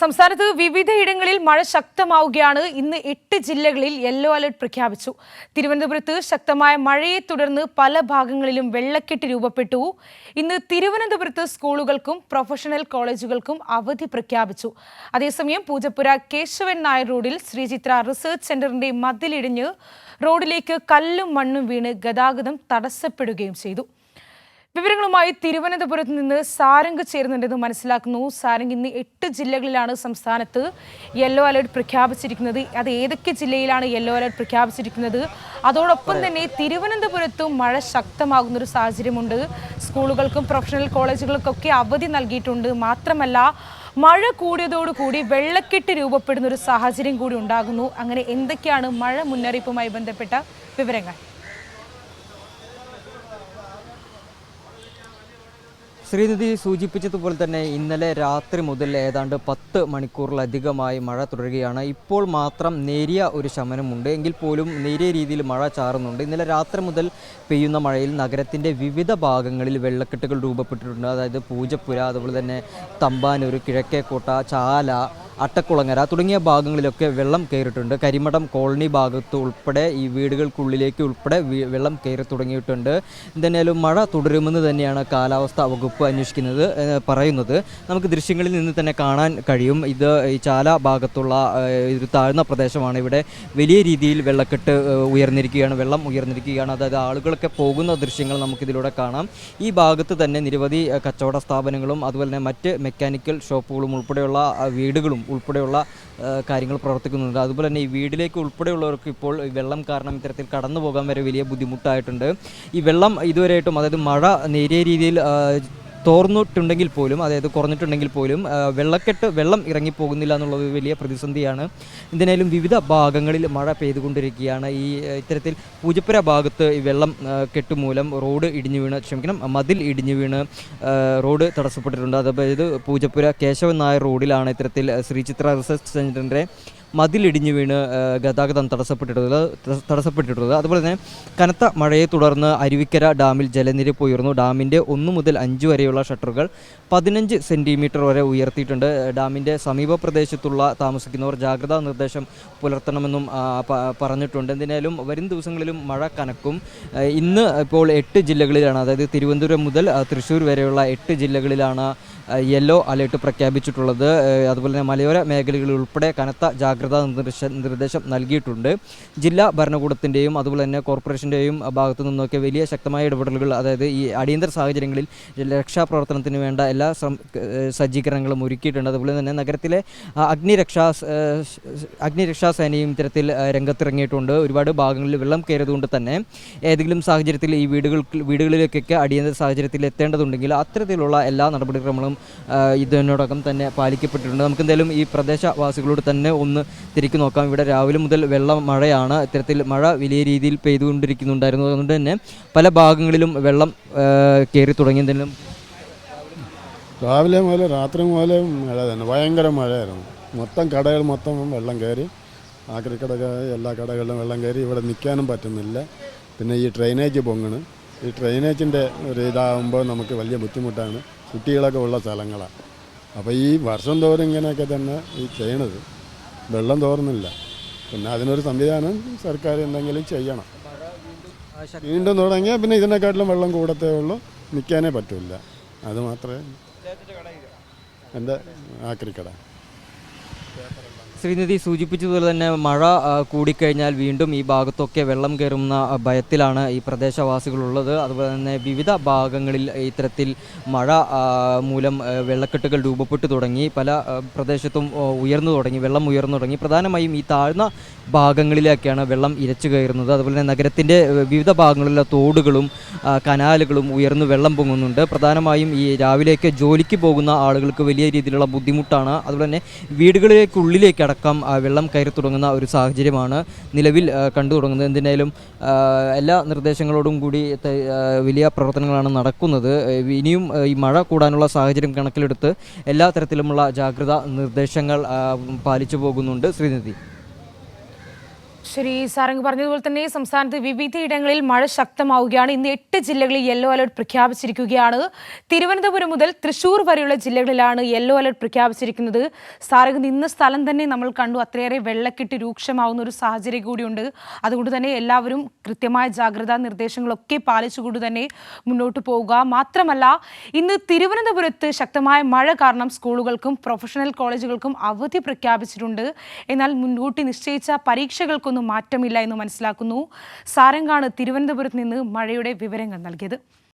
സംസ്ഥാനത്ത് വിവിധയിടങ്ങളിൽ മഴ ശക്തമാവുകയാണ്. ഇന്ന് എട്ട് ജില്ലകളിൽ യെല്ലോ അലർട്ട് പ്രഖ്യാപിച്ചു. തിരുവനന്തപുരത്ത് ശക്തമായ മഴയെ തുടർന്ന് പല ഭാഗങ്ങളിലും വെള്ളക്കെട്ട് രൂപപ്പെട്ടു. ഇന്ന് തിരുവനന്തപുരത്ത് സ്കൂളുകൾക്കും പ്രൊഫഷണൽ കോളേജുകൾക്കും അവധി പ്രഖ്യാപിച്ചു. അതേസമയം പൂജപ്പുര കേശവൻ നായർ റോഡിൽ ശ്രീചിത്ര റിസർച്ച് സെന്ററിന്റെ മതിലിടിഞ്ഞ് റോഡിലേക്ക് കല്ലും മണ്ണും വീണ് ഗതാഗതം തടസ്സപ്പെടുകയും ചെയ്തു. വിവരങ്ങളുമായി തിരുവനന്തപുരത്ത് നിന്ന് സാരംഗ് ചേരുന്നുണ്ടെന്ന് മനസ്സിലാക്കുന്നു. സാരംഗ് ഇന്ന് എട്ട് ജില്ലകളിലാണ് സംസ്ഥാനത്ത് യെല്ലോ അലർട്ട് പ്രഖ്യാപിച്ചിരിക്കുന്നത്. അത് ഏതൊക്കെ ജില്ലയിലാണ് യെല്ലോ അലർട്ട് പ്രഖ്യാപിച്ചിരിക്കുന്നത്? അതോടൊപ്പം തന്നെ തിരുവനന്തപുരത്തും മഴ ശക്തമാകുന്ന ഒരു സാഹചര്യമുണ്ട്. സ്കൂളുകൾക്കും പ്രൊഫഷണൽ കോളേജുകൾക്കൊക്കെ അവധി നൽകിയിട്ടുണ്ട്. മാത്രമല്ല മഴ കൂടിയതോടുകൂടി വെള്ളക്കെട്ട് രൂപപ്പെടുന്ന ഒരു സാഹചര്യം കൂടി ഉണ്ടാകുന്നു. അങ്ങനെ എന്തൊക്കെയാണ് മഴ മുന്നറിയിപ്പുമായി ബന്ധപ്പെട്ട വിവരങ്ങൾ? ശ്രീനിധി സൂചിപ്പിച്ചതുപോലെ തന്നെ ഇന്നലെ രാത്രി മുതൽ ഏതാണ്ട് പത്ത് മണിക്കൂറിലധികമായി മഴ തുടരുകയാണ്. ഇപ്പോൾ മാത്രം നേരിയ ഒരു ശമനമുണ്ട്. എങ്കിൽ പോലും നേരിയ രീതിയിൽ മഴ ചാറുന്നുണ്ട്. ഇന്നലെ രാത്രി മുതൽ പെയ്യുന്ന മഴയിൽ നഗരത്തിന്റെ വിവിധ ഭാഗങ്ങളിൽ വെള്ളക്കെട്ടുകൾ രൂപപ്പെട്ടിട്ടുണ്ട്. അതായത് പൂജപ്പുര അതുപോലെ തന്നെ തമ്പാനൂർ കിഴക്കേക്കോട്ട ചാല അട്ടക്കുളങ്ങര തുടങ്ങിയ ഭാഗങ്ങളിലൊക്കെ വെള്ളം കയറിയിട്ടുണ്ട്. കരിമടം കോളനി ഭാഗത്ത് ഉൾപ്പെടെ ഈ വീടുകൾക്കുള്ളിലേക്ക് ഉൾപ്പെടെ വെള്ളം കയറി തുടങ്ങിയിട്ടുണ്ട്. എന്തായാലും മഴ തുടരുമെന്ന് തന്നെയാണ് കാലാവസ്ഥാ വകുപ്പ് അന്വേഷിക്കുന്നത് പറയുന്നത്. നമുക്ക് ദൃശ്യങ്ങളിൽ നിന്ന് തന്നെ കാണാൻ കഴിയും. ഇത് ഈ ചാല ഭാഗത്തുള്ള ഒരു താഴ്ന്ന പ്രദേശമാണ്. ഇവിടെ വലിയ രീതിയിൽ വെള്ളക്കെട്ട് ഉയർന്നിരിക്കുകയാണ്. വെള്ളം ഉയർന്നിരിക്കുകയാണ്. അതായത് ആളുകളൊക്കെ പോകുന്ന ദൃശ്യങ്ങൾ നമുക്കിതിലൂടെ കാണാം. ഈ ഭാഗത്ത് തന്നെ നിരവധി കച്ചവട സ്ഥാപനങ്ങളും അതുപോലെ തന്നെ മറ്റ് മെക്കാനിക്കൽ ഷോപ്പുകളും ഉൾപ്പെടെയുള്ള വീടുകളും ഉൾപ്പെടെയുള്ള കാര്യങ്ങൾ പ്രവർത്തിക്കുന്നുണ്ട്. അതുപോലെ തന്നെ ഈ വീടിലേക്ക് ഉൾപ്പെടെയുള്ളവർക്ക് ഇപ്പോൾ വെള്ളം കാരണം ഇത്തരത്തിൽ കടന്നു പോകാൻ വരെ വലിയ ബുദ്ധിമുട്ടായിട്ടുണ്ട്. ഈ വെള്ളം ഇതുവരെയായിട്ടും അതായത് മഴ നേരിയ രീതിയിൽ തോർന്നിട്ടുണ്ടെങ്കിൽ പോലും അതായത് കുറഞ്ഞിട്ടുണ്ടെങ്കിൽ പോലും വെള്ളക്കെട്ട് വെള്ളം ഇറങ്ങിപ്പോകുന്നില്ല എന്നുള്ളത് വലിയ പ്രതിസന്ധിയാണ്. എന്തിനായാലും വിവിധ ഭാഗങ്ങളിൽ മഴ പെയ്തുകൊണ്ടിരിക്കുകയാണ്. ഈ ഇത്തരത്തിൽ പൂജപ്പുര ഭാഗത്ത് ഈ വെള്ളം കെട്ടുമൂലം റോഡ് ഇടിഞ്ഞു വീണ് ക്ഷമിക്കണം മതിൽ ഇടിഞ്ഞു വീണ് റോഡ് തടസ്സപ്പെട്ടിട്ടുണ്ട്. അതായത് പൂജപ്പുര കേശവൻ നായർ റോഡിലാണ് ഇത്തരത്തിൽ ശ്രീചിത്ര റിസർച്ച് സെന്ററിന്റെ മതിലിടിഞ്ഞു വീണ് ഗതാഗതം തടസ്സപ്പെട്ടിട്ടുള്ളത് തടസ്സ- തടസ്സപ്പെട്ടിട്ടുള്ളത്. അതുപോലെ തന്നെ കനത്ത മഴയെ തുടർന്ന് അരുവിക്കര ഡാമിൽ ജലനിരപ്പ് ഉയർന്നു. ഡാമിന്റെ ഒന്ന് മുതൽ അഞ്ച് വരെയുള്ള ഷട്ടറുകൾ പതിനഞ്ച് സെന്റിമീറ്റർ വരെ ഉയർത്തിയിട്ടുണ്ട്. ഡാമിന്റെ സമീപ പ്രദേശത്തുള്ള താമസിക്കുന്നവർ ജാഗ്രതാ നിർദ്ദേശം പുലർത്തണമെന്നും പറഞ്ഞിട്ടുണ്ട്. എന്തിനായാലും വരും ദിവസങ്ങളിലും മഴ കനക്കും. ഇന്ന് ഇപ്പോൾ എട്ട് ജില്ലകളിലാണ് അതായത് തിരുവനന്തപുരം മുതൽ തൃശ്ശൂർ വരെയുള്ള എട്ട് ജില്ലകളിലാണ് യെല്ലോ അലേർട്ട് പ്രഖ്യാപിച്ചിട്ടുള്ളത്. അതുപോലെ തന്നെ മലയോര മേഖലകളിൽ ഉൾപ്പെടെ കനത്ത ജാഗ്രതാ നിർദ്ദേശ നിർദ്ദേശം നൽകിയിട്ടുണ്ട്. ജില്ലാ ഭരണകൂടത്തിന്റെയും അതുപോലെ തന്നെ കോർപ്പറേഷന്റെയും ഭാഗത്തു നിന്നൊക്കെ വലിയ ശക്തമായ ഇടപെടലുകൾ അതായത് ഈ അടിയന്തര സാഹചര്യങ്ങളിൽ രക്ഷാപ്രവർത്തനത്തിന് വേണ്ട എല്ലാ സജ്ജീകരണങ്ങളും ഒരുക്കിയിട്ടുണ്ട്. അതുപോലെ തന്നെ നഗരത്തിലെ അഗ്നിരക്ഷാ അഗ്നിരക്ഷാ സേനയും ഇത്തരത്തിൽ രംഗത്തിറങ്ങിയിട്ടുണ്ട്. ഒരുപാട് ഭാഗങ്ങളിൽ വെള്ളം കയറിയതുകൊണ്ട് തന്നെ ഏതെങ്കിലും സാഹചര്യത്തിൽ ഈ വീടുകൾ വീടുകളിലേക്കൊക്കെ അടിയന്തര സാഹചര്യത്തിൽ എത്തേണ്ടതുണ്ടെങ്കിൽ അത്തരത്തിലുള്ള എല്ലാ നടപടിക്രമങ്ങളും ഇതിനോടകം തന്നെ പാലിക്കപ്പെട്ടിട്ടുണ്ട്. നമുക്ക് എന്തായാലും ഈ പ്രദേശവാസികളോട് തന്നെ ഒന്ന് തിരിക്കു നോക്കാം. ഇവിടെ രാവിലെ മുതൽ വെള്ളം മഴയാണ്. ഇത്തരത്തിൽ മഴ വലിയ രീതിയിൽ പെയ്തുകൊണ്ടിരിക്കുന്നുണ്ടായിരുന്നു. അതുകൊണ്ട് തന്നെ പല ഭാഗങ്ങളിലും വെള്ളം കയറി തുടങ്ങിയതിനും രാവിലെ മുതൽ രാത്രി മുതൽ മഴ തന്നെ. ഭയങ്കര മഴയായിരുന്നു. മൊത്തം കടകൾ മൊത്തം വെള്ളം കയറി. ആക്രി കടക എല്ലാ കടകളിലും വെള്ളം കയറി. ഇവിടെ നിൽക്കാനും പറ്റുന്നില്ല. പിന്നെ ഈ ഡ്രെയിനേജ് പൊങ്ങണ്. ഈ ഡ്രെയിനേജിന്റെ ഒരു ഇതാകുമ്പോൾ നമുക്ക് വലിയ ബുദ്ധിമുട്ടാണ്. കുട്ടികളൊക്കെ ഉള്ള സ്ഥലങ്ങളാണ്. അപ്പോൾ ഈ വർഷം തോറും ഇങ്ങനെയൊക്കെ തന്നെ ഈ ചെയ്യണത്. വെള്ളം തോർന്നില്ല. പിന്നെ അതിനൊരു സംവിധാനം സർക്കാർ എന്തെങ്കിലും ചെയ്യണം. വീണ്ടും തുടങ്ങിയാൽ പിന്നെ ഇതിനെക്കാട്ടിലും വെള്ളം കൂടത്തേ ഉള്ളൂ. നിൽക്കാനേ പറ്റില്ല. അത് മാത്രമേ എന്റെ ആക്രിക്കട. ശ്രീനിധി സൂചിപ്പിച്ചതുപോലെ തന്നെ മഴ കൂടിക്കഴിഞ്ഞാൽ വീണ്ടും ഈ ഭാഗത്തൊക്കെ വെള്ളം കയറുന്ന ഭയത്തിലാണ് ഈ പ്രദേശവാസികളുള്ളത്. അതുപോലെ തന്നെ വിവിധ ഭാഗങ്ങളിൽ ഇത്തരത്തിൽ മഴ മൂലം വെള്ളക്കെട്ടുകൾ രൂപപ്പെട്ടു തുടങ്ങി. പല പ്രദേശത്തും ഉയർന്നു തുടങ്ങി വെള്ളം ഉയർന്നു തുടങ്ങി. പ്രധാനമായും ഈ താഴ്ന്ന ഭാഗങ്ങളിലേക്കാണ് വെള്ളം ഇരച്ചു കയറുന്നത്. അതുപോലെ തന്നെ നഗരത്തിന്റെ വിവിധ ഭാഗങ്ങളിലെ തോടുകളും കനാലുകളും ഉയർന്നു വെള്ളം പൊങ്ങുന്നുണ്ട്. പ്രധാനമായും ഈ രാവിലെയൊക്കെ ജോലിക്ക് പോകുന്ന ആളുകൾക്ക് വലിയ രീതിയിലുള്ള ബുദ്ധിമുട്ടാണ്. അതുപോലെ തന്നെ വീടുകളിലേക്കുള്ളിലേക്ക് അടക്കം വെള്ളം കയറി തുടങ്ങുന്ന ഒരു സാഹചര്യമാണ് നിലവിൽ കണ്ടു തുടങ്ങുന്നത്. എന്തിനായാലും എല്ലാ നിർദ്ദേശങ്ങളോടും കൂടി വലിയ പ്രവർത്തനങ്ങളാണ് നടക്കുന്നത്. ഇനിയും ഈ മഴ കൂടാനുള്ള സാഹചര്യം കണക്കിലെടുത്ത് എല്ലാ തരത്തിലുമുള്ള ജാഗ്രതാ നിർദ്ദേശങ്ങൾ പാലിച്ചു പോകുന്നുണ്ട് ശ്രീനിധി. ശരി സാറങ്ങ് പറഞ്ഞതുപോലെ തന്നെ സംസ്ഥാനത്ത് വിവിധയിടങ്ങളിൽ മഴ ശക്തമാവുകയാണ്. ഇന്ന് എട്ട് ജില്ലകളിൽ യെല്ലോ അലർട്ട് പ്രഖ്യാപിച്ചിരിക്കുകയാണ്. തിരുവനന്തപുരം മുതൽ തൃശൂർ വരെയുള്ള ജില്ലകളിലാണ് യെല്ലോ അലർട്ട് പ്രഖ്യാപിച്ചിരിക്കുന്നത്. സാറങ്ങ് നിന്ന സ്ഥലം തന്നെ നമ്മൾ കണ്ടു. അത്രയേറെ വെള്ളക്കെട്ട് രൂക്ഷമാവുന്ന ഒരു സാഹചര്യം കൂടിയുണ്ട്. അതുകൊണ്ട് തന്നെ എല്ലാവരും കൃത്യമായ ജാഗ്രതാ നിർദ്ദേശങ്ങളൊക്കെ പാലിച്ചുകൊണ്ട് തന്നെ മുന്നോട്ട് പോവുക. മാത്രമല്ല ഇന്ന് തിരുവനന്തപുരത്ത് ശക്തമായ മഴ കാരണം സ്കൂളുകൾക്കും പ്രൊഫഷണൽ കോളേജുകൾക്കും അവധി പ്രഖ്യാപിച്ചിട്ടുണ്ട്. എന്നാൽ മുൻകൂട്ടി നിശ്ചയിച്ച പരീക്ഷകൾക്കൊന്നും മാറ്റമില്ല എന്ന് മനസ്സിലാക്കുന്നു. സാരംഗാണ് തിരുവനന്തപുരത്ത് നിന്ന് മഴയുടെ വിവരങ്ങൾ നൽകിയത്.